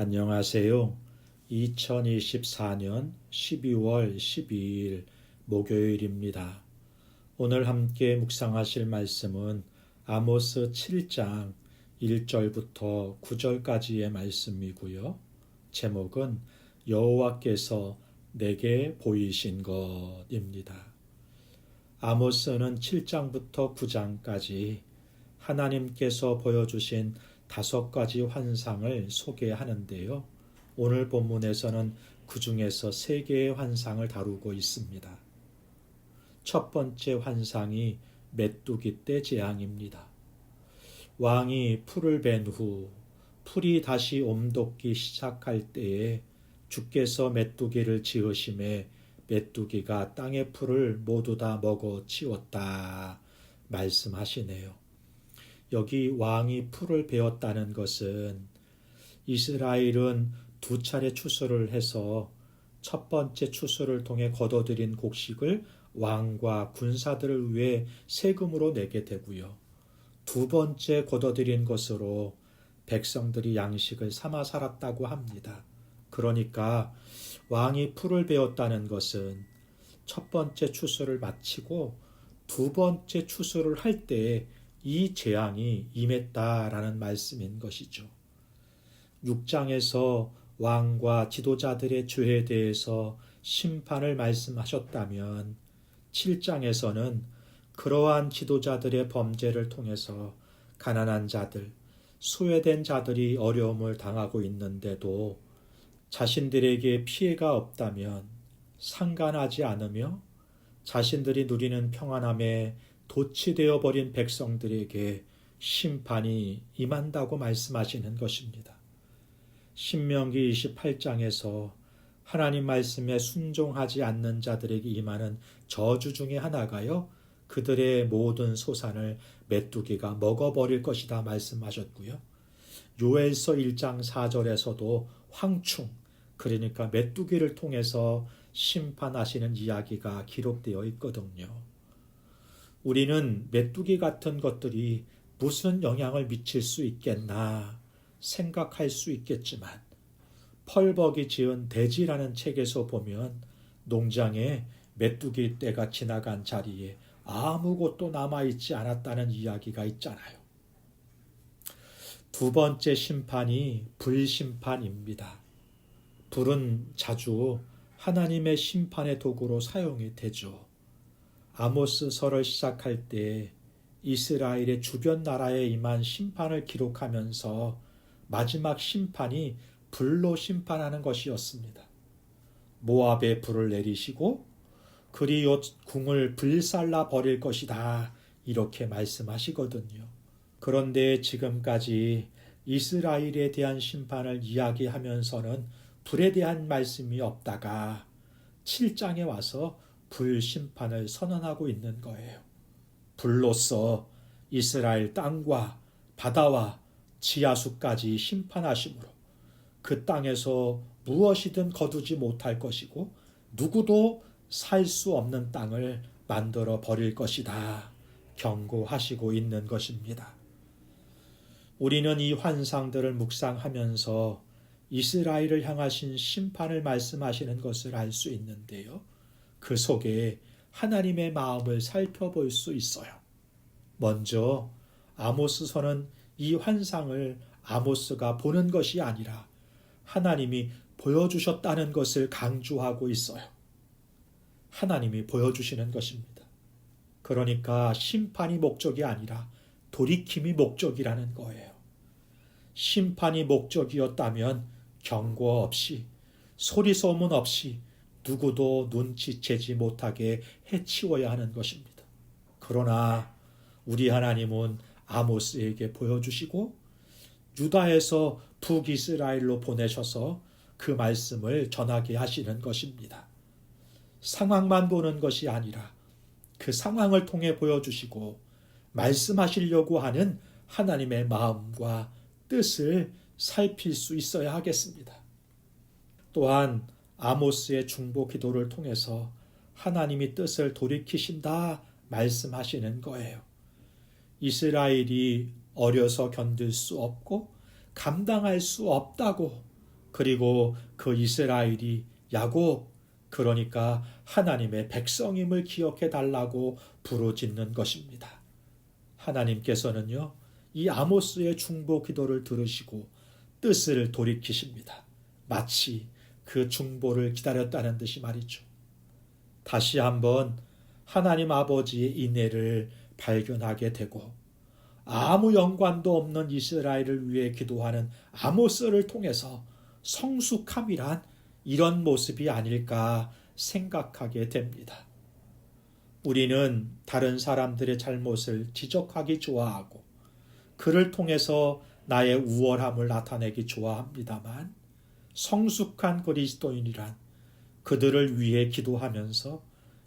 안녕하세요. 2024년 12월 12일 목요일입니다. 오늘 함께 묵상하실 말씀은 아모스 7장 1절부터 9절까지의 말씀이고요. 제목은 여호와께서 내게 보이신 것입니다. 아모스는 7장부터 9장까지 하나님께서 보여주신 다섯 가지 환상을 소개하는데요. 오늘 본문에서는 그 중에서 세 개의 환상을 다루고 있습니다. 첫 번째 환상이 메뚜기 때 재앙입니다. 왕이 풀을 벤 후 풀이 다시 옴돋기 시작할 때에 주께서 메뚜기를 지으심에 메뚜기가 땅의 풀을 모두 다 먹어 치웠다 말씀하시네요. 여기 왕이 풀을 베었다는 것은 이스라엘은 두 차례 추수를 해서 첫 번째 추수를 통해 거둬들인 곡식을 왕과 군사들을 위해 세금으로 내게 되고요. 두 번째 거둬들인 것으로 백성들이 양식을 삼아 살았다고 합니다. 그러니까 왕이 풀을 베었다는 것은 첫 번째 추수를 마치고 두 번째 추수를 할 때 이 재앙이 임했다라는 말씀인 것이죠. 6장에서 왕과 지도자들의 죄에 대해서 심판을 말씀하셨다면 7장에서는 그러한 지도자들의 범죄를 통해서 가난한 자들, 소외된 자들이 어려움을 당하고 있는데도 자신들에게 피해가 없다면 상관하지 않으며 자신들이 누리는 평안함에 도치되어 버린 백성들에게 심판이 임한다고 말씀하시는 것입니다. 신명기 28장에서 하나님 말씀에 순종하지 않는 자들에게 임하는 저주 중에 하나가요. 그들의 모든 소산을 메뚜기가 먹어버릴 것이다 말씀하셨고요. 요엘서 1장 4절에서도 황충, 그러니까 메뚜기를 통해서 심판하시는 이야기가 기록되어 있거든요. 우리는 메뚜기 같은 것들이 무슨 영향을 미칠 수 있겠나 생각할 수 있겠지만 펄벅이 지은 대지라는 책에서 보면 농장에 메뚜기 떼가 지나간 자리에 아무것도 남아있지 않았다는 이야기가 있잖아요. 두 번째 심판이 불심판입니다. 불은 자주 하나님의 심판의 도구로 사용이 되죠. 아모스서를 시작할 때 이스라엘의 주변 나라에 임한 심판을 기록하면서 마지막 심판이 불로 심판하는 것이었습니다. 모압에 불을 내리시고 그리요 궁을 불살라 버릴 것이다. 이렇게 말씀하시거든요. 그런데 지금까지 이스라엘에 대한 심판을 이야기하면서는 불에 대한 말씀이 없다가 7장에 와서 불심판을 선언하고 있는 거예요. 불로서 이스라엘 땅과 바다와 지하수까지 심판하심으로 그 땅에서 무엇이든 거두지 못할 것이고 누구도 살 수 없는 땅을 만들어 버릴 것이다. 경고하시고 있는 것입니다. 우리는 이 환상들을 묵상하면서 이스라엘을 향하신 심판을 말씀하시는 것을 알 수 있는데요. 그 속에 하나님의 마음을 살펴볼 수 있어요. 먼저 아모스서는 이 환상을 아모스가 보는 것이 아니라 하나님이 보여주셨다는 것을 강조하고 있어요. 하나님이 보여주시는 것입니다. 그러니까 심판이 목적이 아니라 돌이킴이 목적이라는 거예요. 심판이 목적이었다면 경고 없이 소리 소문 없이 누구도 눈치채지 못하게 해치워야 하는 것입니다. 그러나 우리 하나님은 아모스에게 보여주시고 유다에서 북이스라엘로 보내셔서 그 말씀을 전하게 하시는 것입니다. 상황만 보는 것이 아니라 그 상황을 통해 보여주시고 말씀하시려고 하는 하나님의 마음과 뜻을 살필 수 있어야 하겠습니다. 또한 아모스의 중보 기도를 통해서 하나님이 뜻을 돌이키신다 말씀하시는 거예요. 이스라엘이 어려서 견딜 수 없고 감당할 수 없다고 그리고 그 이스라엘이 야곱 그러니까 하나님의 백성임을 기억해 달라고 부르짖는 것입니다. 하나님께서는요, 이 아모스의 중보 기도를 들으시고 뜻을 돌이키십니다. 마치 그 중보를 기다렸다는 듯이 말이죠. 다시 한번 하나님 아버지의 인애를 발견하게 되고 아무 연관도 없는 이스라엘을 위해 기도하는 아모스를 통해서 성숙함이란 이런 모습이 아닐까 생각하게 됩니다. 우리는 다른 사람들의 잘못을 지적하기 좋아하고 그를 통해서 나의 우월함을 나타내기 좋아합니다만 성숙한 그리스도인이란 그들을 위해 기도하면서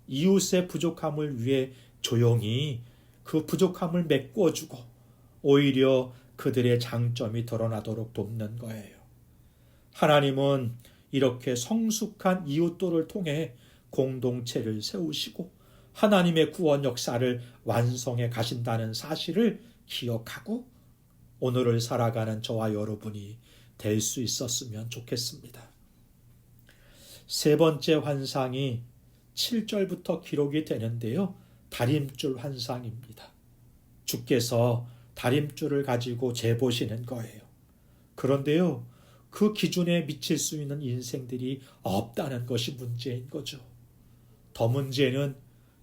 이웃의 부족함을 위해 조용히 그 부족함을 메꿔주고 오히려 그들의 장점이 드러나도록 돕는 거예요. 하나님은 이렇게 성숙한 이웃들을 통해 공동체를 세우시고 하나님의 구원 역사를 완성해 가신다는 사실을 기억하고 오늘을 살아가는 저와 여러분이 될 수 있었으면 좋겠습니다. 세 번째 환상이 7절부터 기록이 되는데요. 다림줄 환상입니다. 주께서 다림줄을 가지고 재보시는 거예요. 그런데요, 그 기준에 미칠 수 있는 인생들이 없다는 것이 문제인 거죠. 더 문제는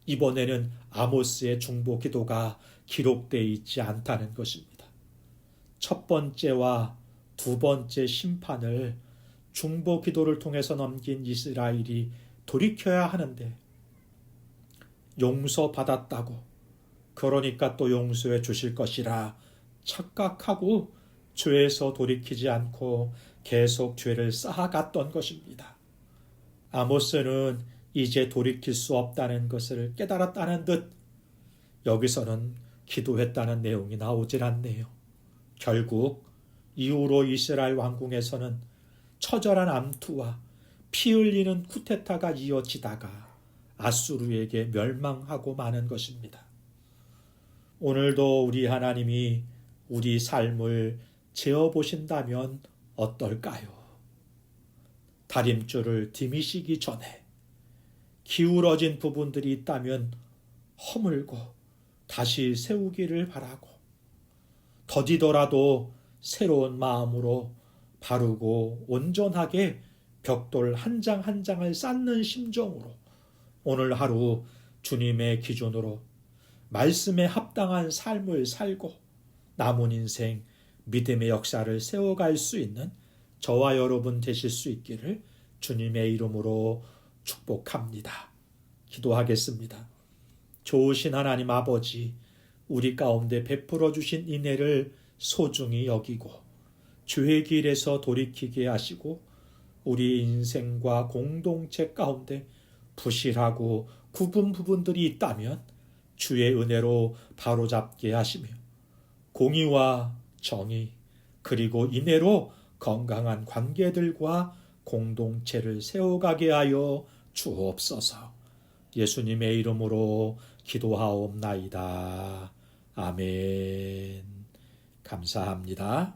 이번에는 아모스의 중보 기도가 기록되어 있지 않다는 것입니다. 첫 번째와 두 번째 심판을 중보 기도를 통해서 넘긴 이스라엘이 돌이켜야 하는데 용서받았다고 그러니까 또 용서해 주실 것이라 착각하고 죄에서 돌이키지 않고 계속 죄를 쌓아갔던 것입니다. 아모스는 이제 돌이킬 수 없다는 것을 깨달았다는 듯 여기서는 기도했다는 내용이 나오질 않네요. 결국 이후로 이스라엘 왕궁에서는 처절한 암투와 피 흘리는 쿠데타가 이어지다가 아수르에게 멸망하고 마는 것입니다. 오늘도 우리 하나님이 우리 삶을 재어 보신다면 어떨까요? 다림줄을 디미시기 전에 기울어진 부분들이 있다면 허물고 다시 세우기를 바라고 더디더라도 새로운 마음으로 바르고 온전하게 벽돌 한 장 한 장을 쌓는 심정으로 오늘 하루 주님의 기준으로 말씀에 합당한 삶을 살고 남은 인생 믿음의 역사를 세워갈 수 있는 저와 여러분 되실 수 있기를 주님의 이름으로 축복합니다. 기도하겠습니다. 좋으신 하나님 아버지, 우리 가운데 베풀어 주신 인애를 소중히 여기고 주의 길에서 돌이키게 하시고 우리 인생과 공동체 가운데 부실하고 굽은 부분들이 있다면 주의 은혜로 바로잡게 하시며 공의와 정의 그리고 인애로 건강한 관계들과 공동체를 세워가게 하여 주옵소서. 예수님의 이름으로 기도하옵나이다. 아멘. 감사합니다.